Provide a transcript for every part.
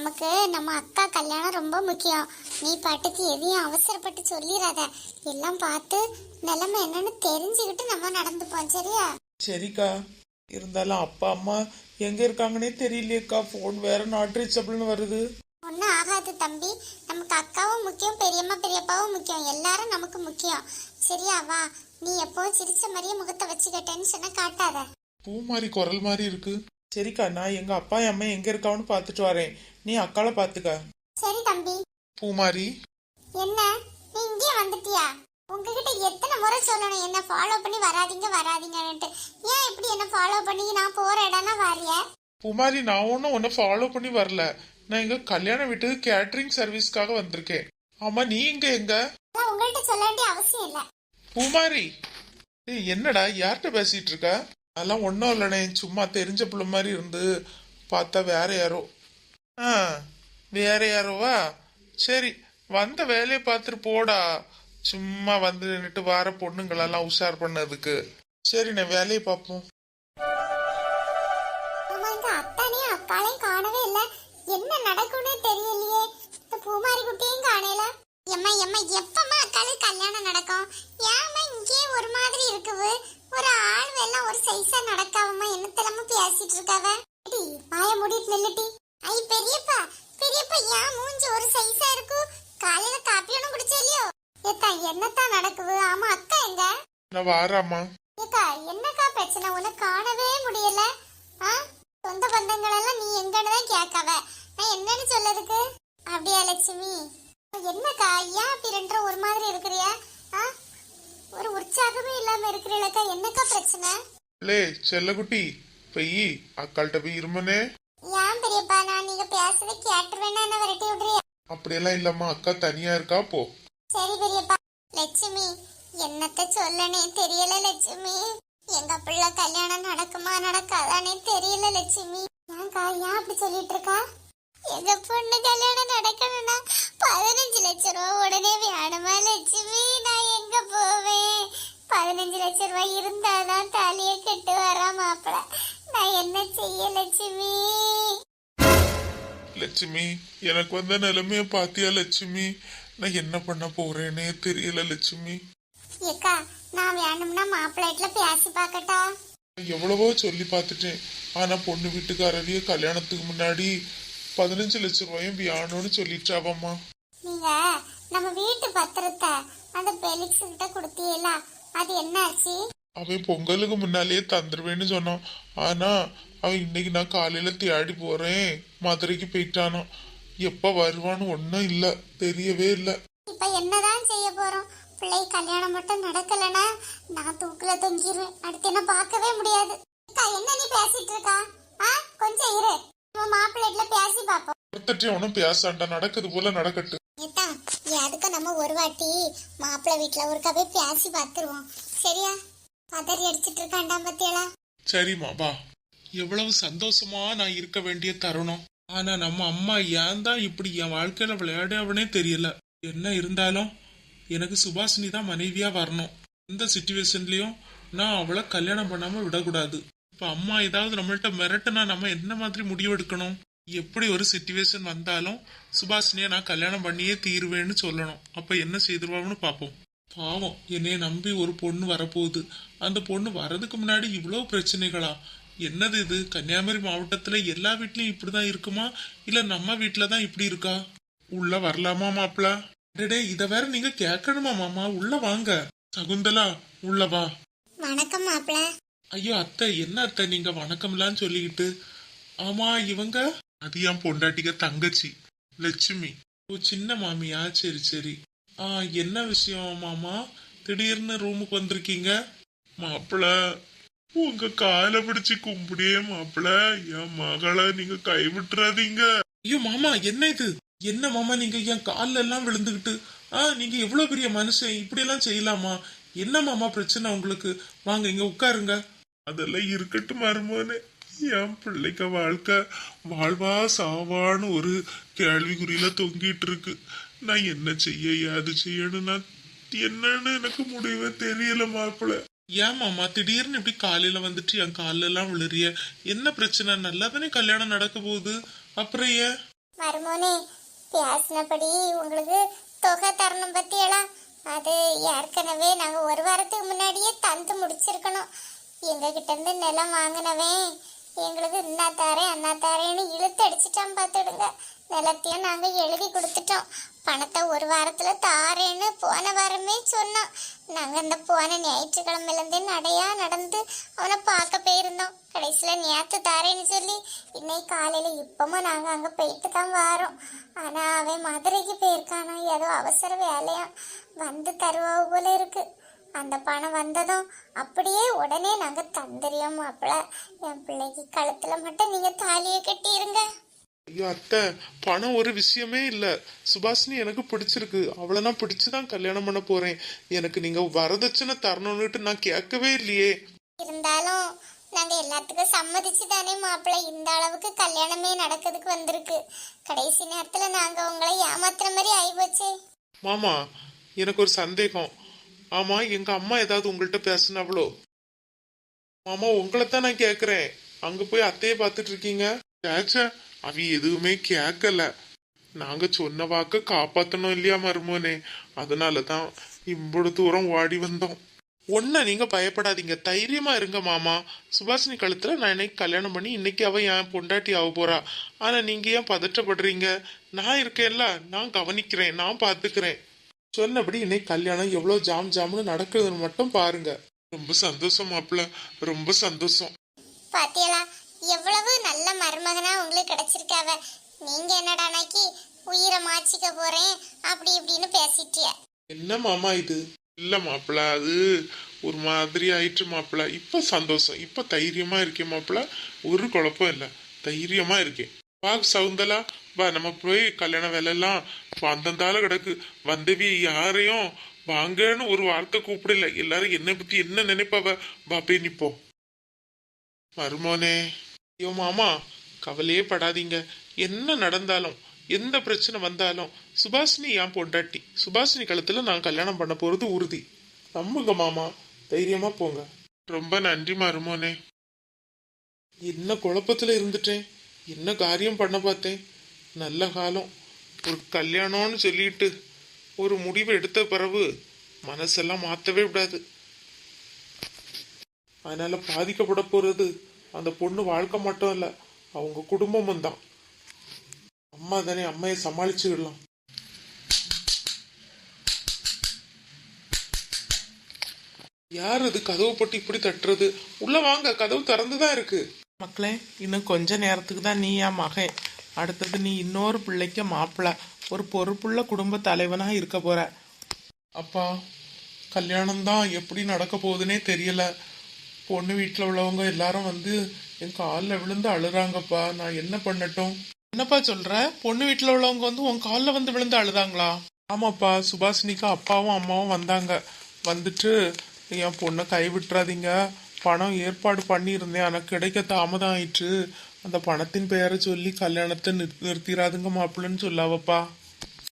நமக்கு நம்ம அக்கா கல்யாணம் ரொம்ப முக்கியம். நீ பாட்டுக்கு எதையும் அவசரப்பட்டு சொல்லிடாத எல்லாம் பார்த்து நிலைமை என்னன்னு தெரிஞ்சுக்கிட்டு நம்ம நடந்துப்போம் சரியா? சரிக்கா. இருந்தாலும் அப்பா அம்மா எங்க இருக்காங்கன்னே தெரியலையேக்கா. ஃபோன் வேற நாட் ரீச்சபிள்னு வருது. ஒன்றும் ஆகாது தம்பி. நமக்கு அக்காவும் முக்கியம் பெரியம்மா பெரியப்பாவும் முக்கியம். எல்லாரும் நமக்கு முக்கியம். சரியா வா. நீ எப்பவும் சிரிச்ச மாதிரியே முகத்தை வச்சுக்க. டென்ஷனை காட்டாத. பூ மாதிரி குரல் மாதிரி இருக்கு. சரிக்கா நான் எங்க அப்பா அம்மா எங்க இருக்கான்னு பார்த்துட்டு வரேன். நீ அக்காளை பாத்துக்க சரி தம்பி. பூமாரி. என்ன? நீ இங்கே வந்துட்டியா? உங்ககிட்ட எத்தனை முறை சொல்லணும் என்ன ஃபாலோ பண்ணி வராதீங்க வராதீங்கன்னுட்டு. ஏன் இப்படி என்ன ஃபாலோ பண்ணி நான் போற இடம்லாம் வாரிய பூமாரி நான் ஒன்றும் உன்னை ஃபாலோ பண்ணி வரல. நான் எங்க கல்யாண வீட்டுக்கு கேட்டரிங் சர்வீஸ்க்காக வந்திருக்கேன். ஆமா நீ இங்க எங்க? உங்கள்கிட்ட சொல்ல வேண்டிய அவசியம் இல்லை. பூமாரி ஏய் என்னடா யார்கிட்ட பேசிட்டு இருக்க? அதெல்லாம் ஒன்றும் இல்லைண்ணே. சும்மா தெரிஞ்ச பிள்ளை மாதிரி இருந்து பார்த்தா வேற யாரோ. ஆ வேற யாரோவா? சரி வந்த வேலையை பார்த்துட்டு போடா. சும்மா வந்து நின்றுட்டு வர பொண்ணுங்களெல்லாம் உஷார் பண்ணதுக்கு. சரிண்ணே வேலையை பார்ப்போம். காணவே இல்ல. என்ன நடக்கும்னே தெரியலையே. இந்த பூமாரி குட்டியும் காணல. எம்மா எம்மா எப்பமா அக்காளுக்கு கல்யாணம் நடக்கும்? ஏம்மா இங்கே ஒரு மாதிரி இருக்குது ஒரு ஆள் எல்லாம் ஒரு சைஸா நடக்காம என்னத்தலமா பேசிட்டு இருக்காவ. வாய மூடிட்டு நில்லுட்டி ஐ பெரியப்பா பெரியப்பா ஏன் மூஞ்சி ஒரு சைஸா இருக்கு? காலையில காப்பி ஒன்றும் குடிச்சலையோ ஏத்தா என்னத்தான் நடக்குது ஆமா அக்கா எங்க? நான் வாராம்மா. ஏக்கா என்னக்கா பிரச்சனை? உனக்கு காணவே முடியல. ஆ? சொந்த பந்தங்கள் எல்லாம் நீ எங்கன்னு தான் கேட்காவ. நான் என்னன்னு சொல்லதுக்கு? அப்படியா லட்சுமி? என்னக்கா ஏன் அப்படி ரெண்டரை ஒரு மாதிரி இருக்கிறியா? ஒரு உற்சாகமே இல்லாம இருக்கிறீங்களக்கா என்னக்கா பிரச்சனை? லே செல்லக்குட்டி போய் அக்காள்கிட்ட போய் இருமனே. ஏன் பெரியப்பா நான் நீங்க பேசுறதை கேட்டுருவேன்னா என்ன விரட்டி விடுறியா அப்படியெல்லாம் இல்லம்மா அக்கா தனியா இருக்கா போ. சரி பெரியப்பா லட்சுமி என்னத்த சொல்லனே தெரியல லட்சுமி. எங்க பிள்ளை கல்யாணம் நடக்குமா நடக்காதானே தெரியல லட்சுமி. ஏன்க்கா ஏன் அப்படி சொல்லிட்டு இருக்கா? எங்க பொண்ணு கல்யாணம் நடக்கணும்னா பதினஞ்சு லட்சம் ரூபா உடனே வேணுமா லட்சுமி? நான் எங்க போவேன்? பதினஞ்சு லட்சம் ரூபாய் இருந்தாதான் தாலியை கட்டு வரா மாப்பிள. நான் என்ன செய்ய லட்சுமி? லட்சுமி எனக்கு வந்த நிலைமைய பாத்தியா லட்சுமி? நான் என்ன பண்ண போறேனே தெரியல லட்சுமி. ஏக்கா நான் வேணும்னா மாப்பிள்ளைட்ல பேசி பார்க்கட்டா? எவ்வளவோ சொல்லி பார்த்துட்டேன். ஆனா பொண்ணு வீட்டுக்காரரையே கல்யாணத்துக்கு முன்னாடி பதினஞ்சு லட்சம் ரூபாயும் வியானோன்னு சொல்லிட்டாவம்மா. நீங்க நம்ம வீட்டு பத்திரத்தை அந்த பெலிக்ஸ் கிட்ட கொடுத்தீங்களா அது என்ன ஆச்சு அவன் பொங்கலுக்கு முன்னாலேயே தந்துருவேன்னு சொன்னான். ஆனா அவன் இன்னைக்கு நான் காலையில தேடி போறேன். மதுரைக்கு போயிட்டானான் எப்ப வருவான்னு ஒன்னும் இல்ல. தெரியவே இல்ல. இப்ப என்னதான் செய்ய போறோம்? பிள்ளை கல்யாணம் மட்டும் நடக்கலனா நான் தூக்குல தொங்கிடுவேன் அடுத்து என்ன பார்க்கவே முடியாது. என்ன நீ பேசிட்டு இருக்கா? கொஞ்சம் இரு. நம்ம மாப்பிள்ளைட்ல பேசி பார்ப்போம் ஒருத்தட்டையும் ஒன்றும் பேசாண்டா நடக்குது போல நடக்கட்டு. அதுக்கு நம்ம ஒரு வாட்டி மாப்பிள்ளை வீட்டுல ஒருக்கா போய் பேசி பார்த்துருவோம் சரியா? பதறி அடிச்சிட்டு இருக்காண்டா பத்தியலா சரிம்மா வா. எவ்வளவு சந்தோஷமா நான் இருக்க வேண்டிய தருணம். ஆனா நம்ம அம்மா ஏன் தான் இப்படி என் வாழ்க்கையில விளையாடவனே தெரியல. என்ன இருந்தாலும் எனக்கு சுபாஷினி தான் மனைவியா வரணும். எந்த சுச்சுவேஷன்லயும் நான் அவளை கல்யாணம் பண்ணாம விடக்கூடாது. இப்ப அம்மா ஏதாவது நம்மள்ட்ட மிரட்டுனா நம்ம என்ன மாதிரி முடிவெடுக்கணும் எப்படி ஒரு சுச்சுவேஷன் வந்தாலும் சுபாஷினியை நான் கல்யாணம் பண்ணியே தீருவேன்னு சொல்லணும். அப்ப என்ன செய்திருவான்னு பார்ப்போம் பாவம். என்னைய நம்பி ஒரு பொண்ணு வரப்போகுது. அந்த பொண்ணு வரதுக்கு முன்னாடி இவ்வளோ பிரச்சனைகளா? என்னது இது? கன்னியாகுமரி மாவட்டத்துல எல்லா வீட்லயும் இப்படிதான் இருக்குமா? இல்ல நம்ம வீட்டில் தான் இப்படி இருக்கா? உள்ள வரலாமா மாப்பிளா? டே இத வேற நீங்க கேட்கணுமா மாமா? உள்ள வாங்க. சகுந்தலா உள்ள வா. வணக்கம் மாப்பிள்ள ஐயோ அத்தை என்ன அத்தை? நீங்க வணக்கம்லாம் சொல்லிக்கிட்டு. ஆமா இவங்க? அது என் பொண்டாட்டிக்க தங்கச்சி லட்சுமி. ஓ சின்ன மாமியா? சரி சரி. ஆ என்ன விஷயம் மாமா? திடீர்னு ரூமுக்கு வந்திருக்கீங்க? மாப்பிள உங்க காலை பிடிச்சு கும்பிடியே மாப்பிள. என் மகளை நீங்க கைவிட்டுறாதீங்க. ஐயோ மாமா என்ன இது? என்ன மாமா நீங்க என் கால்ல எல்லாம் விழுந்துகிட்டு? ஆ நீங்க எவ்வளவு பெரிய மனுஷன்? இப்படி எல்லாம் செய்யலாமா? என்ன மாமா பிரச்சனை உங்களுக்கு? வாங்க இங்க உட்காருங்க. அதெல்லாம் இருக்கட்டும் மருமோனே. என் பிள்ளைக்க வாழ்க்கை வாழ்வா சாவான்னு ஒரு கேள்விக்குறியில தொங்கிட்டு இருக்கு நான் என்ன செய்ய அது செய்யணும் நான் என்னன்னு எனக்கு முடிவே தெரியல மாப்பிள்ள. ஏன் மாமா திடீர்னு இப்படி காலையில வந்துட்டு என் கால்ல எல்லாம் விழுறிய? என்ன பிரச்சனை? நல்லா தானே கல்யாணம் நடக்க போகுது. அப்புறம் ஏன்? மருமோனே பேசினபடி உங்களுக்கு தொகை தரணும் பத்தியெல்லாம் அது ஏற்கனவே நாங்க ஒரு வாரத்துக்கு முன்னாடியே தந்து முடிச்சிருக்கணும். எங்ககிட்ட இருந்து நிலம் வாங்கினவன். எங்களுக்கு இன்னா தாரேன் அண்ணா தாரேன்னு இழுத்து அடிச்சிட்டான் பார்த்துடுங்க நிலத்தையும் நாங்கள் எழுதி கொடுத்துட்டோம். பணத்தை ஒரு வாரத்தில் தாரேன்னு போன வாரமே சொன்னோம் நாங்கள் இந்த போன ஞாயிற்றுக்கிழமையிலேருந்தே நடையாக நடந்து அவனை பார்க்க போயிருந்தோம். கடைசியில் நேற்று தாரேன்னு சொல்லி இன்னைக்கு காலையில் இப்பவும் நாங்கள் அங்கே போயிட்டு தான் வரோம். ஆனால் அவன் மதுரைக்கு போயிருக்கானா? ஏதோ அவசர வேலையா வந்து தருவா போல இருக்குது அந்த பணம் வந்ததும் அப்படியே உடனே நாங்க தந்துரியோம் மாப்பிள. என் பிள்ளைக்கு கழுத்துல மட்டும் நீங்க தாலியை கட்டிருங்க. ஐயோ அத்தை பணம் ஒரு விஷயமே இல்ல. சுபாஷினி எனக்கு பிடிச்சிருக்கு. அவளை நான் பிடிச்சுதான் கல்யாணம் பண்ண போறேன். எனக்கு நீங்க வரதட்சணை தரணும்னுட்டு நான் கேட்கவே இல்லையே. இருந்தாலும் நாங்க எல்லாத்துக்கும் சம்மதிச்சு தானே மாப்பிள்ளை இந்த அளவுக்கு கல்யாணமே நடக்கிறதுக்கு வந்திருக்கு. கடைசி நேரத்துல நாங்க உங்களை ஏமாத்துற மாதிரி ஆயிப்போச்சே. மாமா எனக்கு ஒரு சந்தேகம். ஆமா எங்க அம்மா ஏதாவது உங்கள்கிட்ட பேசினாவளோ? மாமா உங்களை தான் நான் கேக்குறேன். அங்க போய் அத்தையை பார்த்துட்டு இருக்கீங்க? சேச்சா அவ எதுவுமே கேட்கல நாங்க சொன்ன வாக்க காப்பாத்தணும் இல்லையா மருமோனே? அதனாலதான் இவ்வளவு தூரம் ஓடி வந்தோம். ஒன்ன நீங்க பயப்படாதீங்க. தைரியமா இருங்க மாமா. சுபாஷினி கழுத்துல நான் இன்னைக்கு கல்யாணம் பண்ணி இன்னைக்கு அவ என் பொண்டாட்டி ஆக போறா. ஆனா நீங்க ஏன் பதற்றப்படுறீங்க நான் இருக்கேன்ல. நான் கவனிக்கிறேன். நான் பாத்துக்கிறேன். சொன்னபடி இன்னைக்கு கல்யாணம் எவ்வளவு ஜாம் ஜாம்னு நடக்குதுன்னு மட்டும் பாருங்க. ரொம்ப சந்தோஷம் மாப்பிள்ள. ரொம்ப சந்தோஷம். பாத்தியலா எவ்வளவு நல்ல மருமகனா உங்களுக்கு கிடைச்சிருக்காவ. நீங்க என்னடானாக்கி உயிரை மாச்சிக்க போறேன் அப்படி இப்படின்னு பேசிட்டிய. என்ன மாமா இது? இல்ல மாப்பிள்ள அது ஒரு மாதிரி ஆயிற்று மாப்பிள்ள. இப்ப சந்தோஷம். இப்ப தைரியமா இருக்கேன் மாப்பிள்ள. ஒரு குழப்பம் இல்ல. தைரியமா இருக்கேன். வா சவுந்தலா வா நம்ம போய் கல்யாண வேலை எல்லாம் வந்தந்தால கிடக்கு. வந்தவி யாரையும் வாங்கன்னு ஒரு வார்த்தை கூப்பிடல. எல்லாரும் என்னை பத்தி என்ன நினைப்பாவ? வா நிப்போ. நிப்போம் மருமோனே. ஐயோ மாமா கவலையே படாதீங்க. என்ன நடந்தாலும் எந்த பிரச்சனை வந்தாலும் சுபாஷினி என் பொண்டாட்டி. சுபாஷினி கழுத்துல நான் கல்யாணம் பண்ண போறது உறுதி. நம்புங்க மாமா. தைரியமா போங்க. ரொம்ப நன்றி மருமோனே. என்ன குழப்பத்துல இருந்துட்டேன்? என்ன காரியம் பண்ண பார்த்தேன்? நல்ல காலம். ஒரு கல்யாணம்னு சொல்லிட்டு ஒரு முடிவு எடுத்த பிறகு மனசெல்லாம் மாற்றவே விடாது அதனால பாதிக்கப்பட போறது அந்த பொண்ணு வாழ்க்கை மட்டும் இல்லை அவங்க குடும்பமும் தான். அம்மா தானே அம்மையை சமாளிச்சுக்கிடலாம். யார் அது கதவு போட்டு இப்படி தட்டுறது? உள்ள வாங்க கதவு திறந்துதான் இருக்கு. மக்களே இன்னும் கொஞ்ச நேரத்துக்கு தான் நீ என் மகன். அடுத்தது நீ இன்னொரு பிள்ளைக்கு மாப்பிள்ள ஒரு பொறுப்புள்ள குடும்ப தலைவனாக இருக்க போற. அப்பா கல்யாணம் தான் எப்படி நடக்க போகுதுன்னே தெரியல. பொண்ணு வீட்டில் உள்ளவங்க எல்லாரும் வந்து என் காலில் விழுந்து அழுறாங்கப்பா. நான் என்ன பண்ணட்டும்? என்னப்பா சொல்ற? பொண்ணு வீட்டில் உள்ளவங்க வந்து உன் காலில் வந்து விழுந்து அழுதாங்களா? ஆமாப்பா சுபாஷினிக்கு அப்பாவும் அம்மாவும் வந்தாங்க. வந்துட்டு என் பொண்ணை கை விட்டுறாதீங்க. பணம் ஏற்பாடு பண்ணியிருந்தேன். ஆனால் கிடைக்க தாமதம் ஆயிற்று அந்த பணத்தின் பெயரை சொல்லி கல்யாணத்தை நிறு- நிறுத்திடாதுங்க மாப்பிள்ளன்னு சொல்லாவப்பா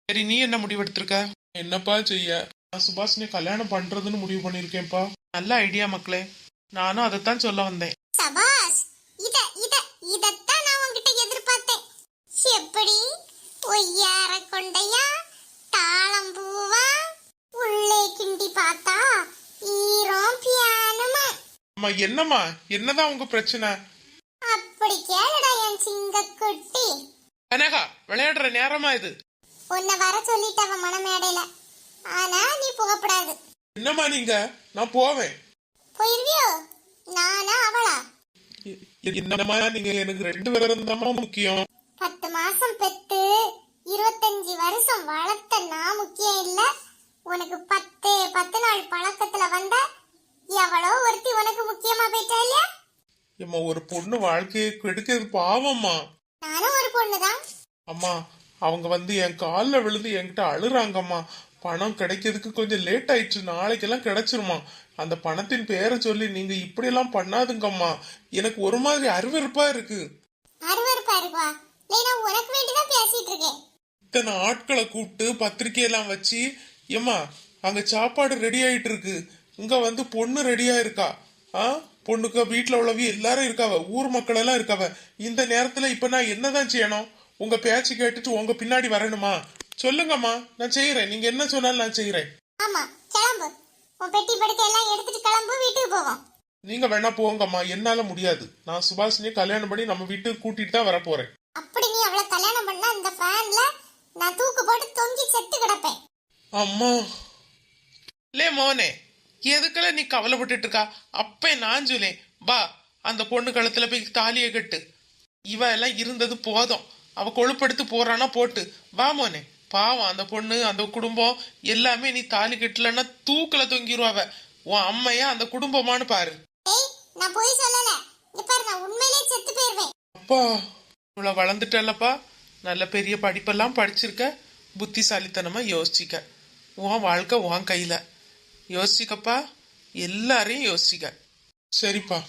சரி நீ என்ன முடிவெடுத்திருக்க என்னப்பா செய்ய? நான் சுபாஷினி கல்யாணம் பண்றதுன்னு முடிவு பண்ணியிருக்கேன்ப்பா. நல்ல ஐடியா மக்களே. நானும் அதைத்தான் சொல்ல வந்தேன். சபாஷ் இத இத இதத்தான் நான் உன்கிட்ட எதிர்பார்த்தேன். எப்படி பொய்யார கொண்டையா தாளம் பூவா உள்ளே கிண்டி பார்த்தா ஈரம் பியானமா அம்மா என்னம்மா? என்னதான் உங்க பிரச்சனை? அப்படி கேளுடா என் சிங்க குட்டி. கனகா விளையாடுற நேரமா இது? உன்னை வர சொல்லிட்டவ மனமேடையில. ஆனா நீ புகப்படாது. என்னம்மா நீங்க? நான் போவேன். போயிருவியோ? நானா அவளா? என்னம்மா நீங்க? எனக்கு ரெண்டு பேரும் தான் முக்கியம். பத்து மாசம் பெத்து இருபத்தஞ்சு வருஷம் வளர்த்த நான் முக்கியம் இல்ல. உனக்கு பத்து பத்து நாள் பழக்கத்துல வந்த எவ்வளோ ஒருத்தி உனக்கு முக்கியமா போயிட்டா இல்லையா? அம்மா ஒரு பொண்ணு வாழ்க்கையை கெடுக்கிறது பாவம்மா. நானும் ஒரு பொண்ணுதான். அம்மா அவங்க வந்து என் காலில் விழுந்து என்கிட்ட அழுறாங்கம்மா. பணம் கிடைக்கிறதுக்கு கொஞ்சம் லேட் ஆயிடுச்சு. நாளைக்கெல்லாம் கிடைச்சிருமா. அந்த பணத்தின் பேரை சொல்லி நீங்க இப்படியெல்லாம் பண்ணாதுங்கம்மா. எனக்கு ஒரு மாதிரி அருவருப்பா இருக்கு. அருவருப்பா இருக்குவா? இல்லை நான் உனக்கு வேண்டிதான் பேசிட்டு இருக்கேன். இத்தனை ஆட்களை கூப்பிட்டு பத்திரிக்கையெல்லாம் வச்சு ஏம்மா அங்க சாப்பாடு ரெடி ஆயிட்டு இருக்கு. இங்க வந்து பொண்ணு ரெடியா இருக்கா? ஆ? பொண்ணுக்கு வீட்டுல உள்ளவங்க எல்லாரும் இருக்காவ? ஊர் மக்கள் எல்லாம் இருக்காவ? இந்த நேரத்துல இப்ப நான் என்னதான் செய்யணும்? உங்க பேச்சு கேட்டுட்டு உங்க பின்னாடி வரணுமா? சொல்லுங்கம்மா நான் செய்யறேன் நீங்க என்ன சொன்னாலும் நான் செய்யறேன் ஆமா கிளம்பு. உன் பெட்டி படுக்கை எல்லாம் எடுத்துட்டு கிளம்பு வீட்டுக்கு போவோம். நீங்க வேணா போங்கம்மா என்னால முடியாது. நான் சுபாஷினியை கல்யாணம் பண்ணி நம்ம வீட்டுக்கு கூட்டிட்டு தான் வர போறேன் அப்படி நீ அவளை கல்யாணம் பண்ணா இந்த ஃபேன்ல நான் தூக்கு போட்டு தொங்கி செத்து கிடப்பேன். அம்மா. லே மோனே எதுக்கெல்லாம் நீ கவலைப்பட்டுட்டு இருக்கா அப்பே நான் சொல்லேன் வா அந்த பொண்ணு கழுத்துல போய் தாலியை கட்டு. இவ எல்லாம் இருந்தது போதும். அவ கொழுப்படுத்து போறானா போட்டு. வா மோனே. பாவம் அந்த பொண்ணு அந்த குடும்பம் எல்லாமே நீ தாலி கட்டலன்னா தூக்கல தொங்கிருவாவ உன் அம்மையா அந்த குடும்பமானு பாரு. நான் போய் சொல்லல. செத்து போயிருவேன். அப்பா இவ்வளவு வளர்ந்துட்டல்லப்பா. நல்ல பெரிய படிப்பெல்லாம் படிச்சிருக்க. புத்திசாலித்தனமா யோசிச்சிக்க. உன் வாழ்க்கை உன் கையில. யோசிக்கப்பா. எல்லாரையும் யோசிக்க. சரிப்பா.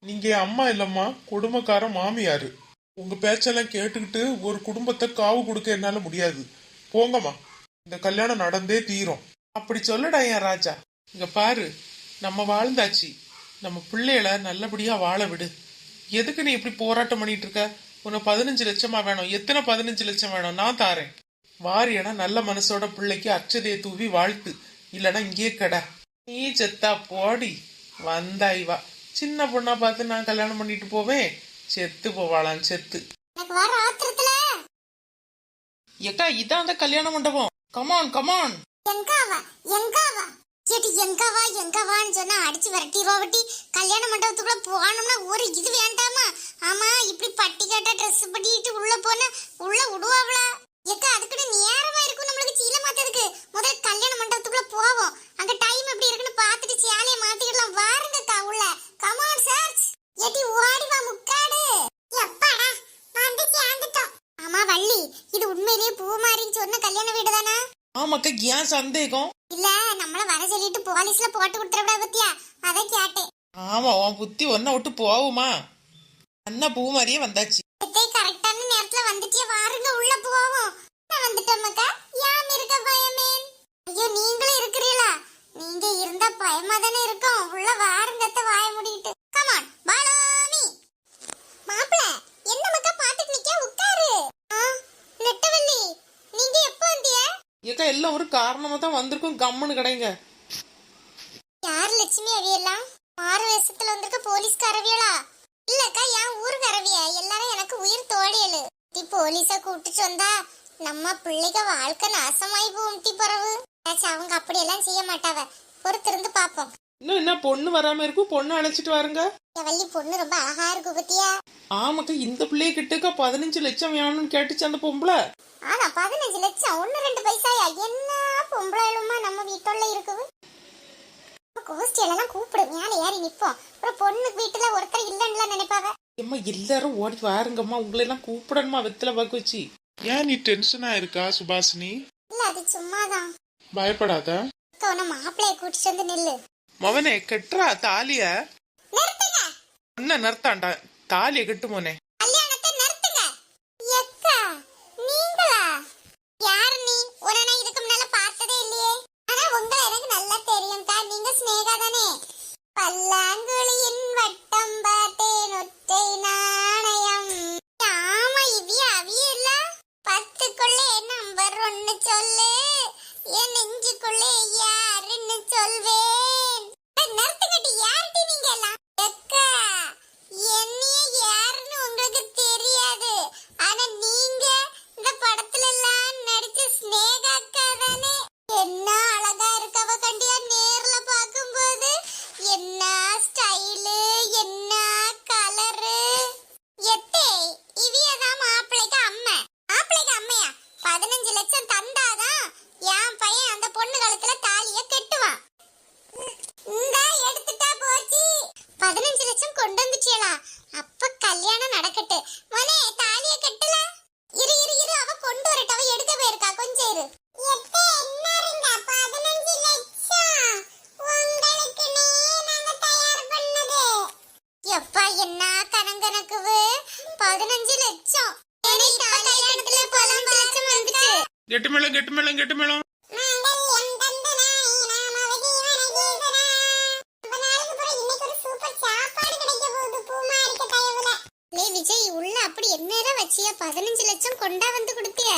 நீங்க அம்மா இல்லம்மா. குடும்பக்கார மாமியாரு. உங்க பேச்செல்லாம் கேட்டுக்கிட்டு ஒரு குடும்பத்தை காவு கொடுக்க என்னால முடியாது. போங்கம்மா. இந்த கல்யாணம் நடந்தே தீரும். அப்படி சொல்லடா என் ராஜா. இங்க பாரு. நம்ம வாழ்ந்தாச்சு. நம்ம பிள்ளைகளை நல்லபடியா வாழ விடு. எதுக்கு நீ இப்படி போராட்டம் பண்ணிட்டு இருக்க? உனக்கு பதினஞ்சு லட்சமா வேணும். எத்தனை பதினஞ்சு லட்சம் வேணும்? நான் தாரேன். வாரியனா நல்ல மனசோட பிள்ளைக்கு அச்சதையை தூவி வாழ்த்து. இல்லனா இங்கேயே கடை. நீ செத்தா போடி. வந்தாய் வா. சின்ன பொண்ணா பார்த்து நான் கல்யாணம் பண்ணிட்டு போவேன். செத்து போவாளாம் செத்து. ஏக்கா இதான் அந்த கல்யாண மண்டபம். Come on come on எங்காவா? எங்காவா? ஏடி எங்கவா எங்கவான்னு சொன்னா அடிச்சு விரட்டிடுவாவட்டி கல்யாண மண்டபத்துக்குள்ள போனோம்னா ஒரு இது வேண்டாமா? ஆமா இப்படி பட்டி கட்ட ட்ரெஸ் பண்ணிட்டு உள்ள போனா உள்ள விடுவாங்களா ஏக்கா அதுக்குன்னு நேரமா இருக்கும் நம்மளுக்கு சீலை மாத்ததுக்கு முதல்ல கல்யாண மண்டபத்துக்குள்ள போவோம். அங்க டைம் எப்படி இருக்குன்னு பார்த்துட்டு சேலைய மாத்திக்கலாம் வாருங்கக்கா உள்ள. கமான் சர்ச் ஏடி ஓடி வா முக்காடு. எப்பாடா? வந்து சேர்ந்துட்டோம். ஆமா வள்ளி இது உண்மையிலேயே பூமாரின்னு சொன்ன கல்யாண வீடு தானா ஆமாக்கா ஏன் சந்தேகம்? இல்ல நம்மள வர சொல்லிட்டு போலீஸ்ல போட்டு கொடுத்துட பத்தியா? அதை கேட்டேன். ஆமா உன் புத்தி ஒன்ன விட்டு போகுமா? அண்ணா பூ மாதிரியே வந்தாச்சு. போவோம். நான் வந்துட்டோம்க்கா யாம் இருக்க பயமே? ஐயோ நீங்களும் இருக்கிறீங்களா நீங்க இருந்தா பயமா தானே இருக்கும். உள்ள வாருங்கத்த வாய மூடிட்டு கமான் பாலாமி. மாப்பிள என்ன மக்கா பாத்துட்டு நிக்க உட்காரு. நெட்டவள்ளி நீங்க எப்போ வந்திய ஏக்கா எல்லாம் ஒரு காரணமா தான் வந்திருக்கும். கம்முன்னு கிடைங்க. யார் லட்சுமி அவியெல்லாம் மாறு வேஷத்துல வந்திருக்க போலீஸ்காரவியலா? இல்லக்கா என் ஊருக்காரவிய. எல்லாரும் எனக்கு உயிர் தோழியலு டி போலீஸ கூப்பிட்டுட்டு வந்தா நம்ம பிள்ளைக வாழ்க்கை நாசமாயி போகும் டி ஏச்சி, அவங்க அப்படியெல்லாம் செய்ய மாட்டாவ. பொறுத்திருந்து பாப்போம். இன்னும் என்ன பொண்ணு வராம இருக்கும் பொண்ணு அழைச்சிட்டு வாருங்க. வள்ளி பொண்ணு ரொம்ப அழகா இருக்கு பத்தியா ஆமாக்கா இந்த பிள்ளைய கிட்டக்கா பதினஞ்சு லட்சம் வேணும்னு கேட்டுச்சு அந்த பொம்பளை. ஆனா பதினஞ்சு லட்சம் ஒண்ணு ரெண்டு பைசாயா? என்ன பொம்பளைகளுமா நம்ம வீட்டுள்ள இருக்குது? கோஷ்டியெல்லாம் கூப்பிடு. மேலே ஏறி நிப்போம். அப்புறம் பொண்ணு வீட்டுல ஒருத்தர் இல்லைன்னு நினைப்பாவ? அம்மா எல்லாரும் ஓடி வாருங்கம்மா. உங்களை எல்லாம் கூப்பிடணுமா? வெத்தில பாக்கு வச்சு ஏன் நீ டென்ஷனா இருக்கா சுபாஷினி? இல்ல அது சும்மாதான். பயப்படாத. உன மாப்பிள்ளைய கூட்டிட்டு வந்து நில்லு. மவனே கெட்டுறா தாலிய. என்ன நிறுத்தாண்டா தாலிய கட்டு மோனே கல்யாணத்தை நிறுத்துங்க எக்கா நீங்களா யார் நீ உன்னை நான் இதுக்கு முன்னால பார்த்ததே இல்லையே ஆனா உங்களை எனக்கு நல்லா தெரியும்க்கா நீங்க ஸ்னேகா தானே பல்லாங்குழியின் வட்டம் பார்த்தேன் ஒற்றை நாணயம் ஆமா இவ்விய அவியல்ல பத்துக்குள்ளே நம்பர் ஒன்னு சொல்லு என் நெஞ்சுக்குள்ளே யாருன்னு சொல்வேன் ஏய், நிறுத்துங்கடி யார்டி நீங்க எல்லாம் எக்கா என்னைய யாருன்னு உங்களுக்கு தெரியாது ஆனா நீங்க இந்த படத்துல எல்லாம் நடிச்ச ஸ்னேகா அக்கா தானே என்ன அழகா இருக்கவ கண்டியா நேர்ல பாக்கும்போது என்ன ஸ்டைலு என்ன கலரு எத்தே இவியதான் மாப்பிள்ளைக்கு அம்மா மாப்பிள்ளைக்கு அம்மையா பதினஞ்சு லட்சம் தந்தாதான் என் பையன் அந்த பொண்ணு கழுத்துல தாலிய கெட்டுவான் இந்தா எடுத்துட்டா போச்சு பதினஞ்சு லட்சம் கொண்டு வந்துச்சியலா அப்ப கல்யாணம் நடக்கட்டு மனே தாலிய கட்டல இரு இரு இரு அவ கொண்டு வரட்ட அவ எடுக்க போயிருக்கா கொஞ்சம் இரு எத்தே என்னருங்க பதினஞ்சு லட்சம் உங்களுக்குனே நாங்க தயார் பண்ணது. எப்பா என்ன கணங்கணக்குவு பதினஞ்சு லட்சம். கெட்டு மேளம் கெட்டு மேளம் கெட்டு மேளம் மாங்கல்யம் தந்தனாய் நாமவதி வனகீதனா. ரொம்ப நாளுக்கு அப்புறம் இன்னைக்கு ஒரு சூப்பர் சாப்பாடு கிடைக்க போகுது. பூமாரிக்க தயவுல. லே விஜய் உள்ள அப்படி எந்நேரம் வச்சியா? பதினஞ்சு லட்சம் கொண்டா வந்து கொடுத்திய